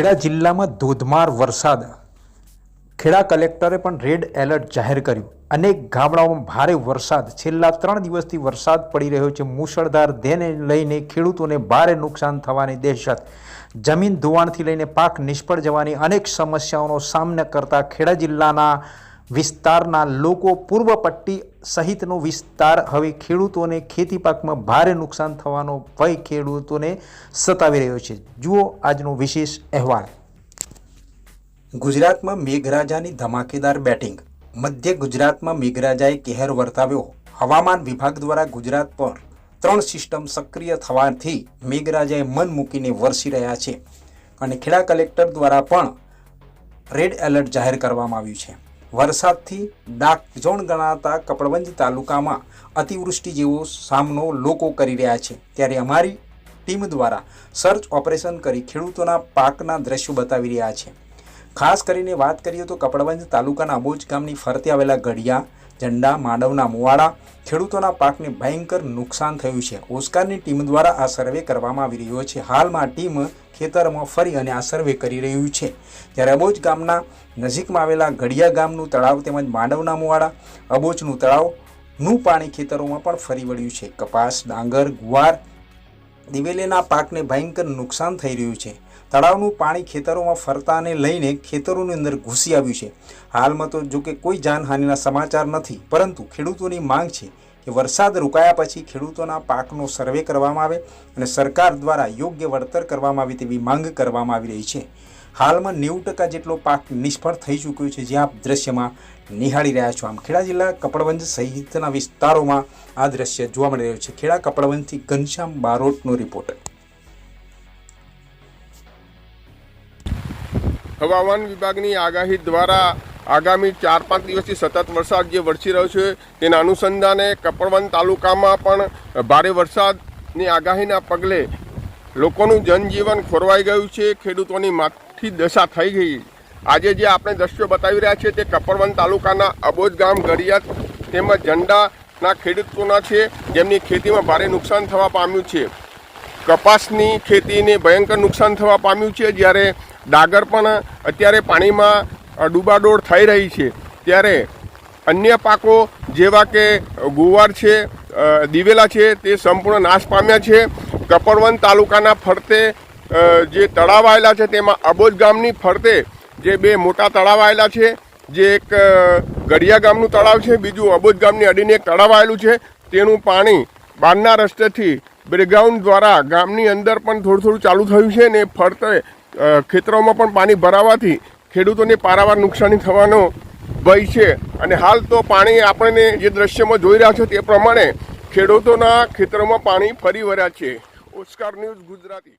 ખેડા જિલ્લામાં ધોધમાર વરસાદ. ખેડા કલેક્ટરે પણ રેડ એલર્ટ જાહેર કર્યું. અનેક ગામડાઓમાં ભારે વરસાદ. છેલ્લા ત્રણ દિવસથી વરસાદ પડી રહ્યો છે. મુશળધાર દેને લઈને ખેડૂતોને ભારે નુકસાન થવાની દહેશત. જમીન ધોવાણથી લઈને પાક નિષ્ફળ જવાની અનેક સમસ્યાઓનો સામનો કરતા ખેડા જિલ્લાના વિસ્તારના લોકો પૂર્વ પટ્ટી સહિતનો વિસ્તાર હવે ખેડૂતોને ખેતી પાકમાં ભારે નુકસાન થવાનો ભય ખેડૂતોને સતાવી રહ્યો છે. જુઓ આજનો વિશેષ અહેવાલ. ગુજરાતમાં મેઘરાજાની ધમાકેદાર બેટિંગ. મધ્ય ગુજરાતમાં મેઘરાજાએ કહેર વર્તાવ્યો. હવામાન વિભાગ દ્વારા ગુજરાત પર ત્રણ સિસ્ટમ સક્રિય થવાથી મેઘરાજાએ મન મૂકીને વરસી રહ્યા છે. અને ખેડા કલેક્ટર દ્વારા પણ રેડ એલર્ટ જાહેર કરવામાં આવ્યું છે. વરસાદથી ડાકઝોન ગણાતા કપડવંજ તાલુકામાં અતિવૃષ્ટિ જેવો સામનો લોકો કરી રહ્યા છે. ત્યારે અમારી ટીમ દ્વારા સર્ચ ઓપરેશન કરી ખેડૂતોના પાકના દ્રશ્યો બતાવી રહ્યા છે. ખાસ કરીને વાત કરીએ તો કપડવંજ તાલુકાના અબોજ ગામની ફરતે આવેલા ગઢિયા ઝંડા માંડવના મુવાડા, ખેડૂતોના પાકને ભયંકર નુકસાન થયું છે. ઓસ્કારની ટીમ દ્વારા આ સર્વે કરવામાં આવી રહ્યો છે. હાલમાં ટીમ ખેતરમાં ફરી અને આ સર્વે કરી રહ્યું છે. જ્યારે અબોજ ગામના નજીકમાં આવેલા ગઢિયા ગામનું તળાવ તેમજ માંડવના મુવાડા, અબોજનું તળાવનું પાણી ખેતરોમાં પણ ફરી વળ્યું છે. કપાસ, ડાંગર, ગુવાર દિવેલીના પાકને ભયંકર નુકસાન થઈ રહ્યું છે. તળાવનું પાણી ખેતરોમાં ફરતાને લઈને ખેતરોની અંદર ઘૂસી આવ્યું છે. હાલમાં તો જો કે કોઈ જાનહાનિના સમાચાર નથી, પરંતુ ખેડૂતોની માંગ છે કે વરસાદ રોકાયા પછી ખેડૂતોના પાકનો સર્વે કરવામાં આવે અને સરકાર દ્વારા યોગ્ય વળતર કરવામાં આવે તેવી માંગ કરવામાં આવી રહી છે. હાલમાં નેવું ટકા જેટલો પાક નિષ્ફળ થઈ ચૂક્યો છે જે આપ દ્રશ્યમાં નિહાળી રહ્યા છો. આમ ખેડા જિલ્લા કપડવંજ સહિતના વિસ્તારોમાં આ દ્રશ્ય જોવા મળી રહ્યું છે. ખેડા કપડવંજથી ઘનશ્યામ બારોટનો રિપોર્ટ. હવામાન વિભાગની આગાહી દ્વારા આગામી ચાર પાંચ દિવસથી સતત વરસાદ જે વરસી રહ્યો છે, તેના અનુસંધાને કપડવંત તાલુકામાં પણ ભારે વરસાદની આગાહીના પગલે લોકોનું જનજીવન ખોરવાઈ ગયું છે, ખેડૂતોની માઠી દશા થઈ ગઈ. આજે જે આપણે દ્રશ્યો બતાવી રહ્યા છીએ તે કપડવંત તાલુકાના અબોજ ગામ ગરિયાત તેમજ ઝંડાના ખેડૂતોના છે, જેમની ખેતીમાં ભારે નુકસાન થવા પામ્યું છે. કપાસની ખેતીને ભયંકર નુકસાન થવા પામ્યું છે. જ્યારે ડાગર પણ અત્યારે પાણીમાં ડૂબાડોળ થઈ રહી છે. ત્યારે અન્ય પાકો જેવા કે ગુવાર છે દિવેલા છે, તે સંપૂર્ણ નાશ પામ્યા છે. કપડવંત તાલુકાના ફરતે જે તળાવ આવેલા છે, તેમાં અબોજ ગામની ફરતે જે બે મોટા તળાવ આવેલા છે. જે એક ગઢિયા ગામનું તળાવ છે, બીજું અબોજ ગામની અડીને એક તળાવ આવેલું છે. તેનું પાણી બહારના રસ્તેથી બ્રેકગ્રાઉન્ડ દ્વારા ગામની અંદર પણ થોડું થોડું ચાલુ થયું છે ને ફરતે ખેતરોમાં પણ પાણી ભરાવાથી ખેડૂતોને પારાવાર નુકસાની થવાનો ભય છે. અને હાલ તો પાણી આપણને જે દ્રશ્યમાં જોઈ રહ્યા છો તે પ્રમાણે ખેડૂતોના ખેતરોમાં પાણી ફરી વળ્યા છે. Oscar news Gujarati.